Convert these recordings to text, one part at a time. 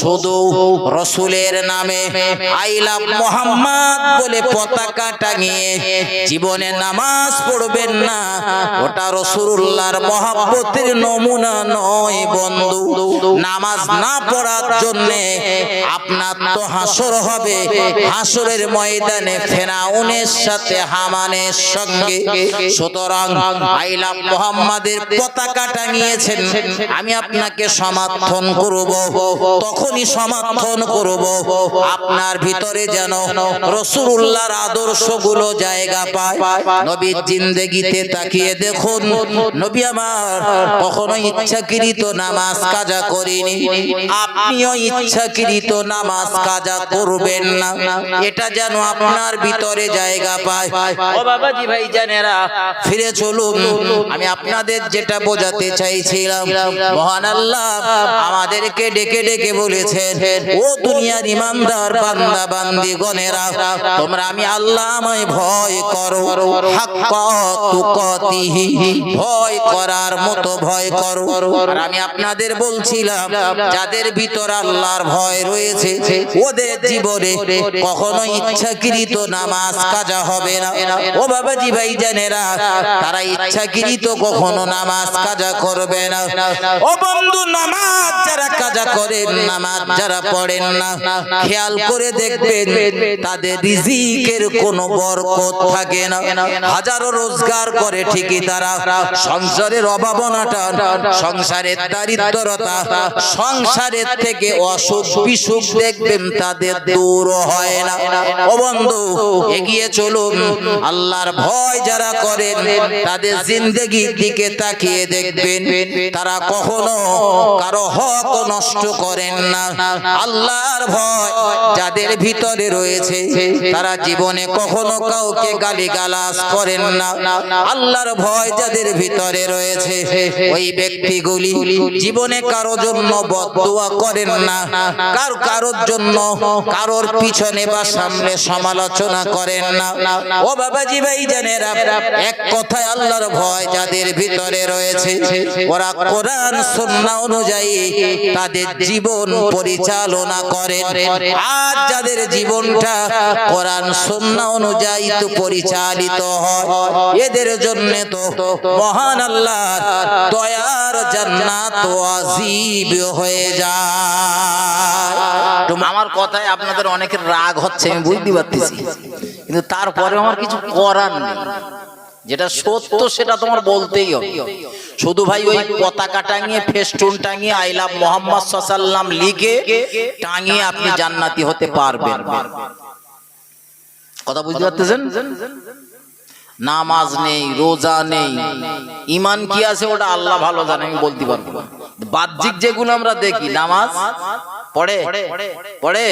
শুধু রসুলের নামে আইলা মোহাম্মদ বলে পতাকা টাঙিয়ে জীবনে নামাজ পড়বেন না। ওটা রসুল্লাহর মহাব্বতের নমুনা নয় বন্ধু। নামাজ না পড়ার জন্যে আপনার তো হাসর হবে। হাসরের ময়দানে ফেরাউনের সাথে, হামানের সঙ্গে। সুতরাং আইলা মোহাম্মদের পতাকা টাঙিয়েছেন। আমি আপনাকে সমর্থন করব। তখনই সমর্থন করব। আপনার ভিতরে যেন রসুল্লাহর আদর্শগুলো জায়গা পায়। নবীর জিন্দেগিতে তাকিয়ে দেখুন নবী আমার কখনো ইচ্ছাকৃত নামাজ কাজা করিনি। আপনিও ইচ্ছাকৃত নামাজ কাজা করবেন না। এটা যেন আপনার ভিতরে জায়গা পায়। ও বাবাজি ভাই জানেরা ফিরে চলুন। আমি আপনাদের যেটা বোঝাতে চাইছিলাম মহান আল্লাহ আমাদেরকে ডেকে ডেকে বলেছেন ও দুনিয়ার ইমানদার বান্দা বান্দি গনেরা তোমরা আমি আল্লাহ আমায় ভয় করো ভয় করার মতো ভয় করো। আমি আপনাদের বলছিলাম যাদের ভিতর আল্লাহর ভয় রয়েছে ওদের জীবনে কখনো ইচ্ছাকৃত নামাজ কাজা হবে না। ও বাবাজি ভাই জানেরা তারা ইচ্ছাকৃত কখনো নামাজ কাজা করবে না। ও বন্ধু নামাজ যারা কাজা করেন নামাজ যারা পড়েন না, খেয়াল করে দেখবেন তাদের রিজিকের কোনো বরকত থাকে না। হাজারো রোজগার করে ঠিকই তারা। সংসারের অভাবনাটা, সংসারের দারিদ্রতা, সংসারের থেকে অসুখ বিসুখ দেখবেন তাদের দূর হয় না। ও বন্ধু, এগিয়ে চলুন। আল্লাহর ভয় যারা করেন, তাদের জিন্দগির দিকে তাকিয়ে দেখবেন। তারা কখনো কারও হক নষ্ট করেন না। আল্লাহর ভয় যাদের ভিতরে রয়েছে, তারা জীবনে কখনো কাউকে গালিগালাজ করেন না। আল্লাহর ভয় যাদের ভিতরে রয়েছে, ওই ব্যক্তিগুলি জীবনে কারও জন্য বদদোয়া করেন না। কার কারোর জন্য কারোর পিছনে বা সামনে সমালোচনা করেন না। ও ভাই জানেরা এক কথায় আল্লাহর ভয় যাদের ভিতরে রয়েছে, ওরা কোরআন সুন্নাহ অনুযায়ী তাদের জীবন পরিচালনা করেন। আজ যাদের জীবনটা কোরআন সুন্নাহ অনুযায়ী তো পরিচালিত হয়, এদের জন্য তো মহান আল্লাহ দয়ার জান্নাত ওয়াজিব হয়ে যায়। আমার কথায় আপনাদের অনেকের রাগ হচ্ছে, আমি বুঝতে পারতেছি। কিন্তু তারপরে আমার কিছু করার নেই। যেটা সত্য সেটা তোমার বলতেই হবে। শুধু ভাই ওই পতাকা টাঙিয়ে ফেস্টুন টাঙিয়ে আই লাভ মোহাম্মদ সাল্লাম লিখে টাঙিয়ে আপনি জান্নাতি হতে পারবেন। কথা বুঝতে পারতেছেন? নামাজ নেই রোজা নেই। ইমান কি আছে ওটা আল্লাহ ভালো জানে আমি বলতে পারব। বাহ্যিক যেগুলো আমরা দেখি নামাজ? পড়ে? পড়ে?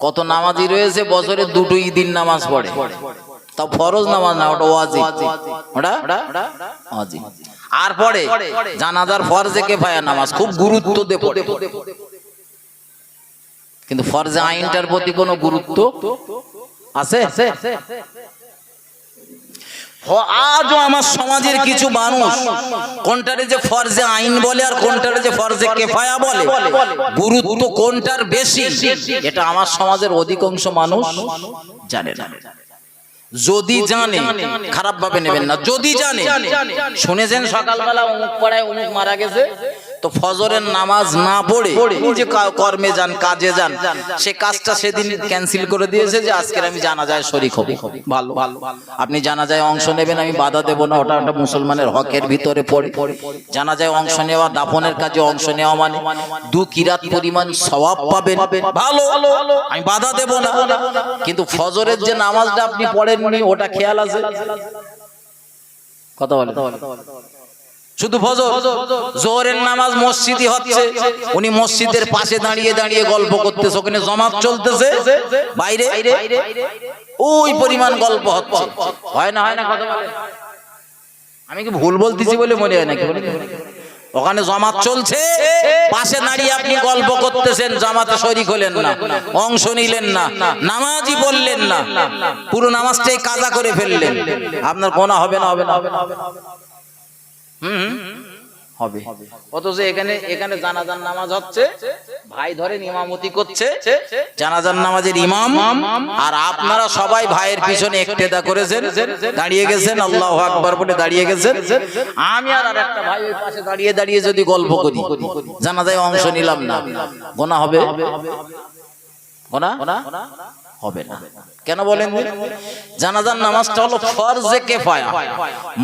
কত নামাজি রয়েছে বছরে দুটো ঈদিন নামাজ পড়ে। তা ফরজ নামাজ না ওটা ওয়াজিব। ওটা? ওয়াজিব। আর পড়ে জানাজার ফরজে কেফায়া নামাজ খুব গুরুত্ব দিয়ে পড়ে কিন্তু ফরজে আইনটার প্রতি কোনো গুরুত্ব আছে? আজও আমার সমাজের কিছু মানুষ কোনটারে যে ফরজে আইন বলে আর কোনটারে যে ফরজে কেফায়া বলে? গুরুত্ব কোনটার বেশি? এটা আমার সমাজের অধিকাংশ মানুষ জানে না। যদি জানে খারাপ ভাবে নেবেন না। যদি জানে শুনেছেন সকালবেলা অমুক পাড়ায় অমুক মারা গেছে? তো ফজরের নামাজ না পড়ে যে কর্মে যান, কাজে যান, সে কাজটা সেদিন ক্যান্সেল করে দিয়েছে যে আজকের আমি জানা যায় শরিক হব। ভালো ভালো। আপনি জানা যায় অংশ নেবেন, আমি বাধা দেব না, ওটা একটা মুসলমানের হকের ভিতরে পড়ে। জানা যায় অংশ নেওয়া, দাফনের কাজে অংশ নেওয়া মানে দু কিরাত পরিমাণ সওয়াব পাবেন। ভালো আমি বাধা দেব না। কিন্তু ফজরের যে নামাজটা আপনি পড়েননি, ওটা খেয়াল আছে? কথা বলে শুধু ফজর। জোহরের নামাজ মসজিদই হচ্ছে। উনি মসজিদের পাশে দাঁড়িয়ে দাঁড়িয়ে গল্প করতেছে। ওখানে জমাত চলতেছে। বাইরে? ওই পরিমাণ গল্প হচ্ছে। হয় না হয় না আমি কি ভুল বলতেছি বলে মনে হয় নাকি? ওখানে জমাত চলছে। পাশে দাঁড়িয়ে আপনি গল্প করতেছেন, জামাতে শরিক হলেন না, অংশ নিলেন না, নামাজই বললেন না, পুরো নামাজটাই কাজা করে ফেললেন। আপনার কোনা হবে না হবে না হবে না। হুম হবে। অথচ এখানে এখানে জানাজার নামাজ হচ্ছে, ভাই ধরেন ইমামতি করছে, জানাজার নামাজের ইমাম, আর আপনারা সবাই ভাইয়ের পিছনে একটেদা করেছেন, দাঁড়িয়ে গেছেন, আল্লাহ আকবার বলে দাঁড়িয়ে গেছেন। আমি আর একটা ভাই ওই পাশে দাঁড়িয়ে দাঁড়িয়ে যদি গল্প করি, জানাজায় অংশ নিলাম না। গোনা হবে? গোনা? হবে না। কেন বলেন জানাজার নামাজটা হলো ফরজে কেফায়া।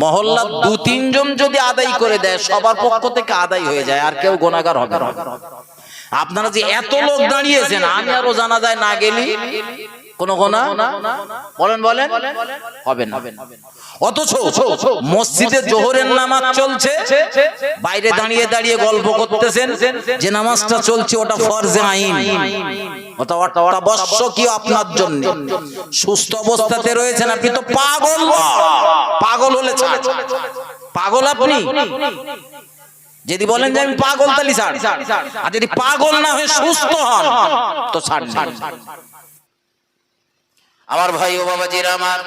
মহল্লা দু, তিনজন যদি আদায় করে দেয়, সবার পক্ষ থেকে আদায় হয়ে যায়, আর কেউ গোনাগার হবে না। আপনারা যে এত লোক দাঁড়িয়েছেন, আমি আরও জানা যায় না গেলি কোন গোনা? বলেন বলেন। হবে না। অথচ মসজিদে জোহরের নামাজ চলছে বাইরে দাঁড়িয়ে দাঁড়িয়ে গল্প করতেছেন যে নামাজটা চলছে ওটা ফরজে আইন। কি আপনার জন্য। সুস্থ অবস্থাতে রয়েছেন আপনি তো পাগল পাগল হলে পাগল আপনি? যদি বলেন যে আমি পাগল তাহলে ছাড়। আর যদি পাগল না হয়ে সুস্থ হন তো ছাড় ছাড়। আমার ভাই ও বাবাজির আমার,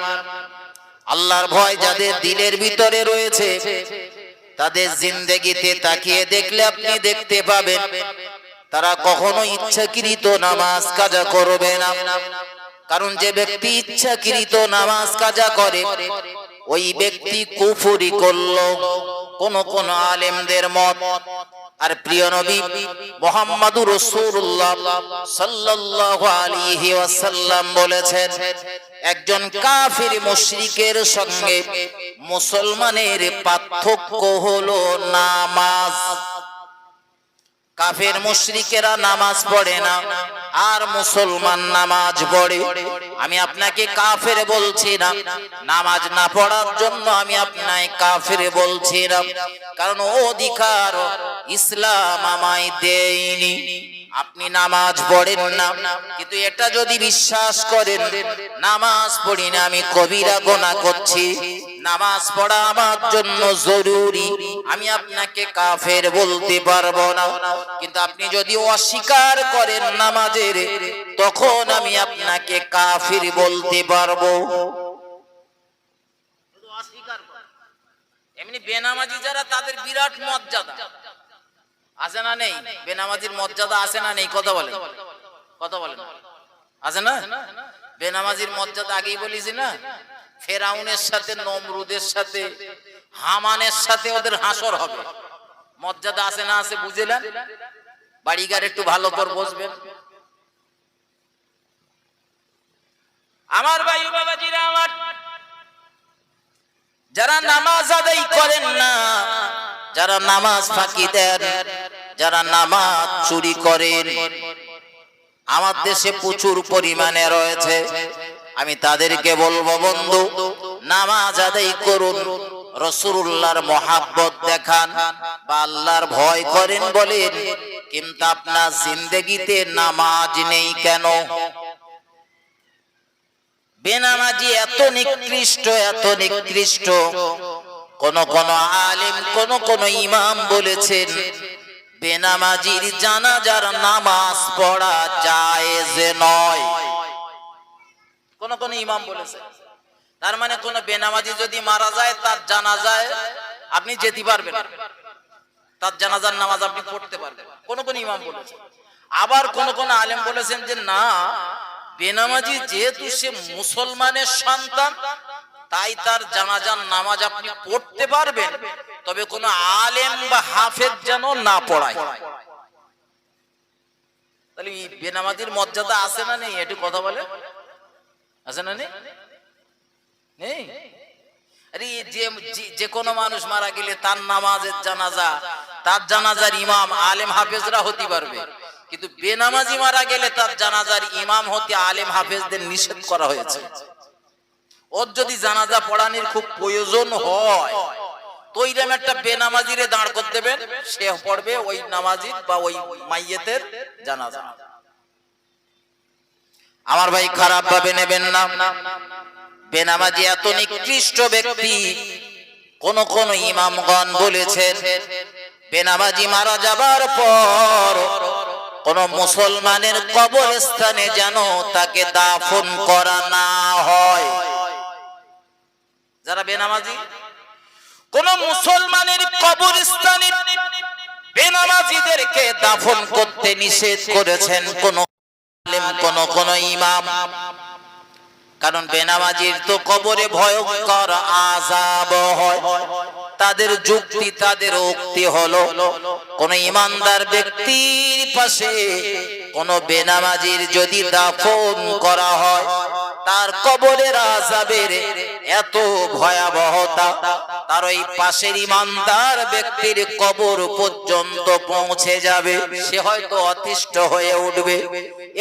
আল্লাহর ভয় যাদের দিলের ভিতরে রয়েছে, তাদের জিন্দেগিতে তাকিয়ে দেখলে আপনি দেখতে পাবেন, তারা কখনো ইচ্ছাকৃত নামাজ কাজা করবে না। কারণ যে ব্যক্তি ইচ্ছাকৃত নামাজ কাজা করে, ওই ব্যক্তি কুফুরি করল। কোন কোন আলেমদের মত আর প্রিয় নবী মোহাম্মদুর আলাইহি ওয়াসাল্লাম বলেছেন, একজন কাফির মুশরিকের সঙ্গে মুসলমানের পার্থক্য হলো নামাজ। কাফের মুশরিকেরা নামাজ পড়ে না। আর মুসলমান নামাজ পড়ে। আমি আপনাকে কাফের বলছি না। নামাজ না পড়ার জন্য আমি আপনাকে কাফের বলছি না। কারণ অধিকার ইসলাম আমায় দেয়নি। আপনি নামাজ পড়েন না। কিন্তু এটা যদি বিশ্বাস করেন, নামাজ পড়ি না, আমি কবিরা গোনা করছি। নামাজ পড়া আমার জন্য জরুরি। আমি আপনাকে কাফের বলতে পারব না। কিন্তু আপনি যদি অস্বীকার করেন নামাজের, তখন আমি আপনাকে কাফির বলতে পারব। এমনি বেনামাজি যারা, তাদের বিরাট মর্যাদা। আছে না নেই? বেনামাজির মর্যাদা আছে না নেই? কথা বলে কথা বলেন। আছে না? বেনামাজির মর্যাদা আগেই বলেছি না? ফেরাউনের সাথে, নমরুদের সাথে, হামানের সাথে ওদের হাসর হবে। মর্যাদা আছে না আছে বুঝলেন বাড়িঘর একটু ভালো করে বসবেন। আমার ভাই বাবাজিরা, আমার যারা নামাজ আদায় করেন না, যারা নামাজ ফাঁকি দেন, যারা নামাজ চুরি করেন, আমার দেশে প্রচুর পরিমাণে রয়েছে। আমি তাদেরকে বলব, বন্ধু, নামাজ আদায় করুন রসুল্লাহর মহাব্বত দেখান বা আল্লাহর ভয় করেন বলেন, কিন্তু আপনার জিন্দগিতে নামাজ নেই কেন? বেনামাজি এত নিকৃষ্ট এত নিকৃষ্ট। কোন কোন আলিম, কোন কোন ইমাম বলেছেন, বেনামাজির জানাজার নামাজ পড়া জায়েজ নয়। কোন কোন ইমাম বলেছেন তার মানে কোন বেনামাজি যদি মারা যায়, তার জানাজায় আপনি যেতে পারবেন। তার জানাজার নামাজ আপনি পড়তে পারবেন। কোন কোন ইমাম বলেছেন আবার কোন কোন আলেম বলেছেন যে, না, বেনামাজি যেহেতু সে মুসলমানের সন্তান, তাই তার জানাজার নামাজ আপনি পড়তে পারবেন। তবে কোন আলেম বা হাফেজ যেন না পড়ায়। তাহলে বেনামাজির মর্যাদা আছে না নেই? একটু কথা বলে আছে না নেই? আরে যে যে- কোনো মানুষ মারা গেলে তার নামাজের জানাজা তার জানাজার ইমাম আলেম হাফেজরা হতে পারবে। কিন্তু বেনামাজি মারা গেলে তার জানাজার ইমাম হতে আলেম হাফেজদের নিষেধ করা হয়েছে। ওর যদি জানাজা পড়ানোর খুব প্রয়োজন হয় তো ওইরকম একটা বেনামাজিরে দাঁড় করতে দেবেন। সে পড়বে ওই নামাজির বা ওই মাইয়েতের জানাজা। আমার ভাই খারাপ ভাবে নেবেন না। বেনামাজি এত নিকৃষ্ট ব্যক্তি, কোন কোন ইমামগণ বলেছেন, বেনামাজি মারা যাবার পর কোন মুসলমানের কবরস্থানে যেন তাকে দাফন করা না হয়। যারা বেনামাজি, কোন মুসলমানের কবরস্থানে বেনামাজিদেরকে দাফন করতে নিষেধ করেছেন, কোন আলেম, কোন কোন ইমাম। কারণ বেনামাজির তো কবরে ভয়ঙ্কর আজাব হয়। তাদের যুক্তি, তাদের উক্তি হলো, কোন ইমানদার ব্যক্তির পাশে কোন বেনামাজির যদি দাফন করা হয়, তার কবরের আজাবের এত ভয়াবহতা, তার ওই পাশের ইমানদার ব্যক্তির কবর পর্যন্ত পৌঁছে যাবে, সে হয়তো অতিষ্ঠ হয়ে উঠবে।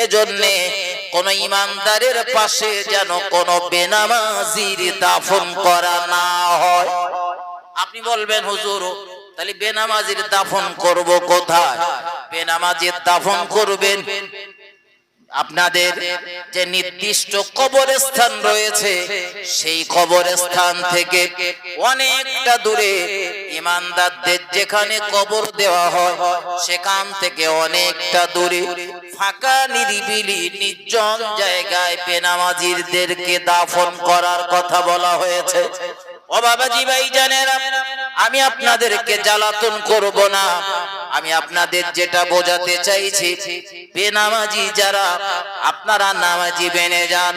এজন্যে কোন ইমানদারের পাশে যেন কোন বেনামাজির দাফন করা না হয়। আপনি বলবেন, হুজুর, তাহলে বেনামাজির দাফন করব কোথায়? বেনামাজির দাফন করবেন। আপনাদের যে নির্দিষ্ট কবরস্থান রয়েছে, সেই কবরস্থান থেকে অনেকটা দূরে ইমানদারদের যেখানে কবর দেওয়া হয়, সেখান থেকে অনেকটা দূরে ফাঁকা, নিরিবিলি, নির্জন জায়গায় বেনামাজিরদেরকে দাফন করার কথা বলা হয়েছে। ও বাবাজি ভাই জানেন আমি আপনাদেরকে জ্বালাতন করব না। আমি আপনাদের যেটা বোঝাতে চাইছি, বেনামাজি যারা, আপনারা নামাজি বেনে যান।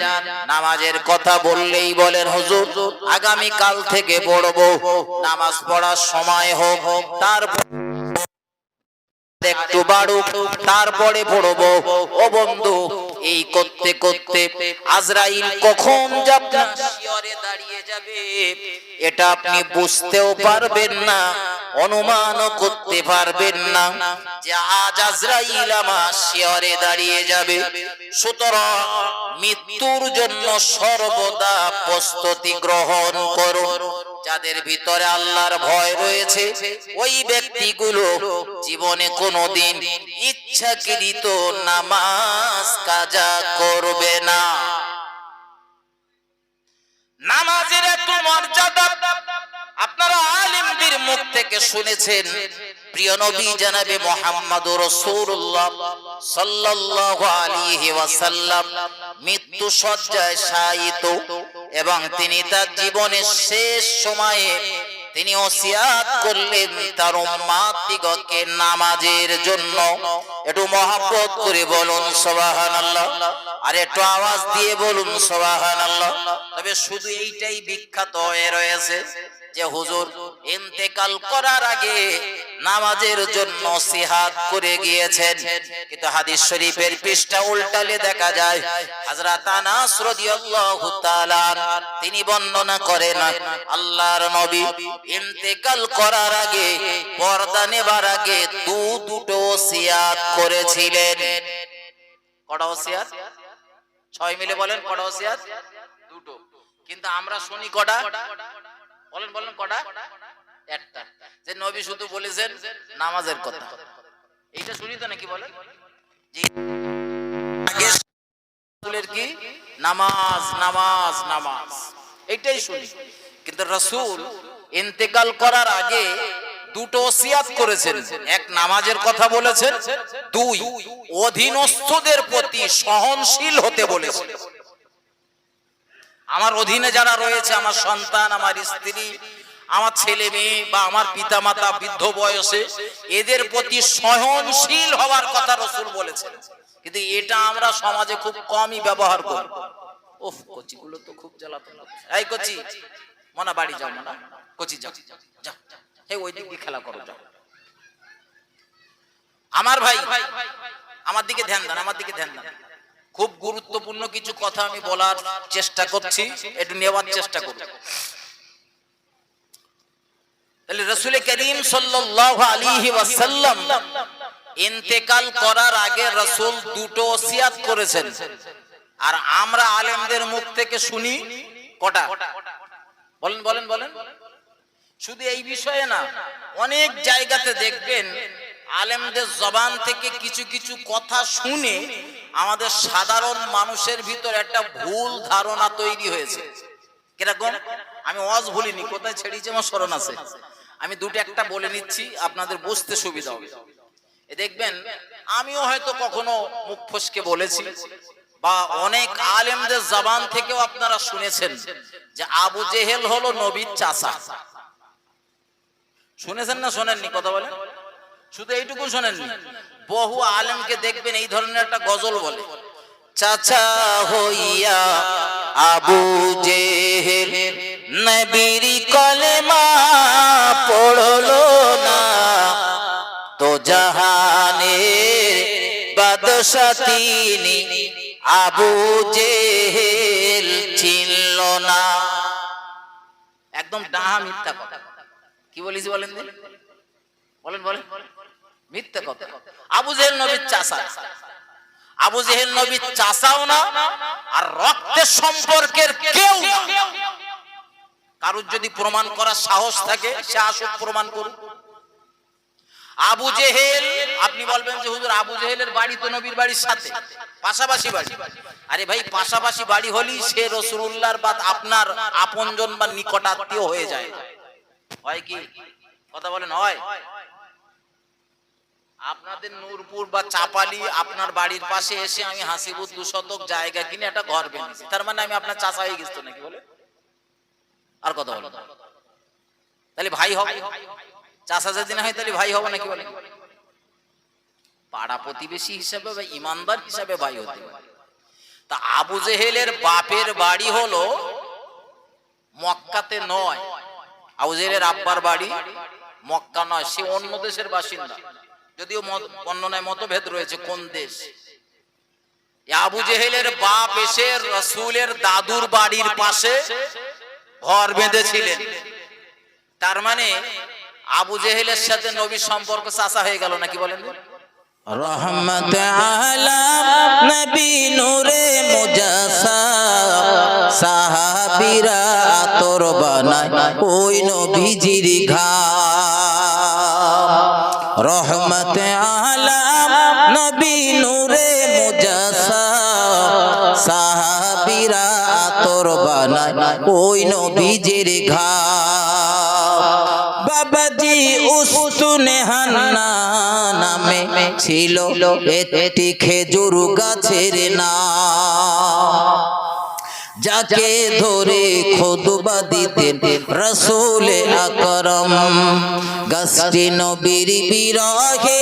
নামাজের কথা বললেই বলেন, হুজুর আগামী কাল থেকে পড়ব নামাজ পড়ার সময় হোক, তারপর একটু বাড়ুক, তারপরে পড়ব ও বন্ধু এই করতে করতে আজরাইল কখন যাবে শিয়রে দাঁড়িয়ে যাবে। এটা আপনি বুঝতেও পারবেন না অনুমানও করতে পারবেন না। যে আজ আজরাইল আমার শিয়রে দাঁড়িয়ে যাবে। সুতরাং মৃত্যুর জন্য সর্বদা প্রস্তুতি গ্রহণ করুন। যাদের ভিতরে আল্লাহর ভয় রয়েছে, ওই ব্যক্তিগুলো জীবনে কোনোদিন ইচ্ছাকৃত নামাজ কাজা করবে না। নামাজের এত মর্যাদা, আপনারা আলিমদের মুখ থেকে শুনেছেন, প্রিয় নবী জানাবে মোহাম্মদ রাসূলুল্লাহ সাল্লাল্লাহু আলাইহি ওয়াসাল্লাম মৃত্যু সজ্জায় শায়িত এবং তিনি তার জীবনের শেষ সময়ে তিনি ওসিয়াত করলেন তার উম্মাত দিগকে নামাজের জন্য। একটু মহাব্বত করে বলুন, সুবহানাল্লাহ। আর একটু আওয়াজ দিয়ে বলুন, সুবহানাল্লাহ। তবে শুধু এইটাই বিখ্যাত হয়ে রয়েছে যে হুজুর ইন্তেকাল করার আগে নামাজের জন্য সিহাত করে গিয়েছেন। কিন্তু হাদিস শরীফের পৃষ্ঠা উল্টালে দেখা যায়, হযরত আনাস রাদিয়াল্লাহু তাআলা তিনি বর্ণনা করেন, আল্লাহর নবী ইন্তেকাল করার আগে, পর্দা নেবার আগে দু দুটো সিয়াত করেছিলেন। কটা ওসিয়াত ছয় মিলে বলেন কটা ওসিয়াত দুটো। কিন্তু আমরা শুনি কটা? বলেন বলেন কটা? একটা। যে নবী শুধু বলেছেন নামাজের কথা। এইটা শুনি তো নাকি বলেন জি। কি? নামাজ নামাজ নামাজ। এইটাই শুনি। কিন্তু রাসূল ইন্তেকাল করার আগে দুটো করেছেন। এক নামাজের কথা বলেছেন, দুই অধীনস্থদের প্রতি সহনশীল হতে বলেছেন। আমার অধীনে যারা রয়েছে, আমার সন্তান, আমার স্ত্রী আমার ছেলে মেয়ে বা আমার পিতা মাতা বৃদ্ধ বয়সে এদের প্রতি সহনশীল হওয়ার কথা রসুল বলেছেন। কিন্তু এটা আমরা সমাজে খুব কমই ব্যবহার করি। ওফ, কচিগুলো তো খুব মনা বাড়ি খেলা করো আমার ভাই, আমার দিকে ধ্যান আমার দিকে ধ্যান দেন। খুব গুরুত্বপূর্ণ কিছু কথা আমি বলার চেষ্টা করছি, একটু নেওয়ার চেষ্টা করুন তাহলে রসুল করিম আলাইহি ওয়াসাল্লাম ইন্তেকাল করার আগে রসুল দুটো ওসিয়াত করেছেন। আর আমরা আলেমদের মুখ থেকে শুনি কটা? বলেন বলেন বলেন। শুধু এই বিষয়ে না, অনেক জায়গাতে দেখবেন আলেমদের জবান থেকে কিছু কিছু কথা শুনে আমাদের সাধারণ মানুষের ভিতর একটা ভুল ধারণা তৈরি হয়েছে। কীরকম? আমি ওয়াজ ভুলিনি, কোথায় ছেড়েছি আমার স্মরণ আছে। আমি দুটো একটা বলে নিচ্ছি, আপনাদের বুঝতে সুবিধা হবে। দেখবেন, আমিও হয়তো কখনো মুখ ফসকে বলেছি, বা অনেক আলেমদের জবান থেকেও আপনারা শুনেছেন যে আবু জেহেল হলো নবীর চাচা। শুনেছেন না শোনেননি? কথা বলেন। শুধু এইটুকু শোনেননি। বহু আলেমকে দেখবেন এই ধরনের একটা গজল বলে, চাচা হইয়া আবু জেহেল নবীর কলেমা পড়ল না। তো জাহানের বাদশা তিনি আবু জেহেল চিনল না। একদম ডাহা মিথ্যা কথা। কি বলিস বলেন? বলেন বলেন। মিথ্যা কথা। আবু জেহেল নবীর চাষা আবু জেহেল নবীর চাষাও না, আর রক্তের সম্পর্কের কেউ না। কারুর যদি প্রমাণ করার সাহস থাকে, সে আসুক প্রমাণ করুক। আবু জেহেল, আপনি বলবেন যে হুজুর আবু জেহেলের বাড়ি তো নবীর বাড়ির সাথে, পাশাপাশি বাড়ি। আরে ভাই, পাশাপাশি বাড়ি হলেই সে রসুল্লাহর বা আপনার আপনজন বা নিকটাত্মীয় হয়ে যায়। হয় কি? কথা বলেন, হয়। আপনাদের নূরপুর বা চাপালি আপনার বাড়ির পাশে এসে আমি হাসিবুদ দু শতক জায়গা কিনে একটা ঘর বেঁধেছি তার মানে আমি আপনার চাষা হয়ে গেছি নাকি বলে আর কথা বলো তাহলে ভাই হবে চাষা যদি না হয়, তাহলে ভাই হবে নাকি বলে? পাড়া প্রতিবেশী হিসাবে বা ইমানদার হিসাবে ভাই হতে তা আবু জেহেলের বাপের বাড়ি হলো মক্কাতে নয়। আবু জেহেলের আব্বার বাড়ি মক্কা নয়, সে অন্য দেশের বাসিন্দা। যদিও বর্ণনায় মতভেদ রয়েছে কোন দেশ। আবু জেহেলের বাপ এসে রসুলের দাদুর বাড়ির পাশে ঘর বেঁধেছিলেন। তার মানে আবু জেহেলের সাথে নবীর সম্পর্ক চাষা হয়ে গেল নাকি বলেন রহমত আলাম নবী নূরে মুজাসা সাহাবীরা তোর বানায় ওই নবীজির ঘাম। রহমত ওই নবীজির ঘাম বাবাজি উস্তুনে হান্না নামে ছিল একটি খেজুর গাছের নাম যাকে ধরে খুদবা দিতেন রসুল আকরম। গাছটি নবীর বিরহে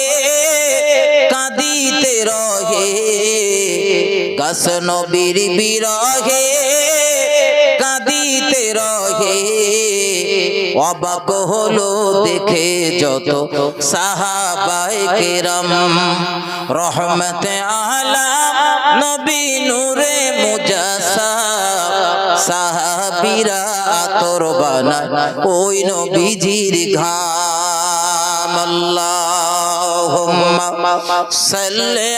কাঁদিতে রহে। গাছ নবীর বিরহে অবাক হলো দেখে যত সাহাবায়ে কেরাম। রহমত আলাম নবী নূরে মুজাসা সাহাবীরা তোর বানায় ওই নবীজির ঘাম। আল্লাহুম্মা সাল্লি